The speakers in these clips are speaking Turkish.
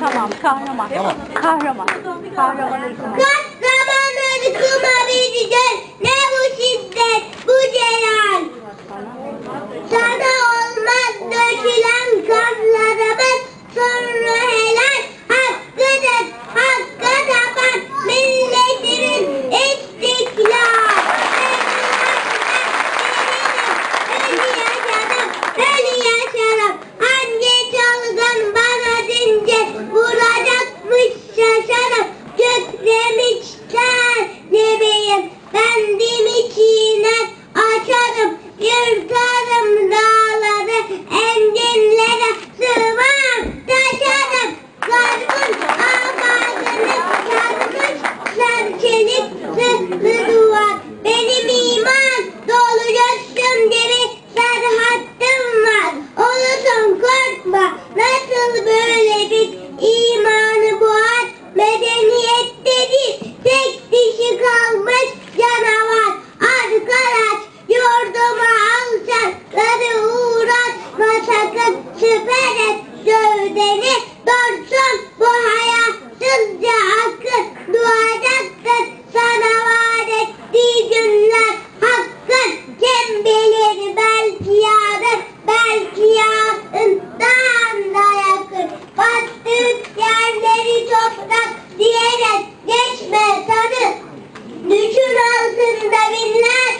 Tamam, kahraman. Tamam. Kahraman. Kahraman. Kahramanları kumarayacağız. Ne bu şiddet, bu celal. Sana olmaz dökülen kanlı. the diyerek geçme tanı. Düşün altında binler,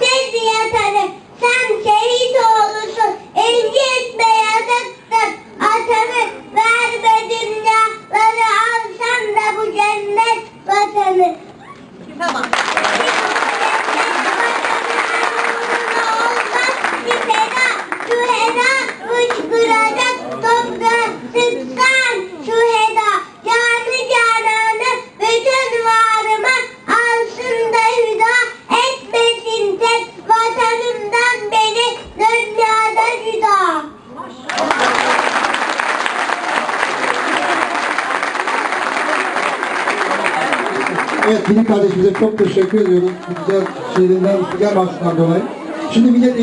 siz yatarı. Sen şehit oğlusun, incitme yazıktır. Atanı verme dünyaları alsan da bu cennet vatanı. Tamam. Şu heda fışkıracak toprağa sıksan Evet Filip kardeşimize çok teşekkür ediyoruz. Bu güzel şiirinden, güzel bahseden dolayı. Şimdi millet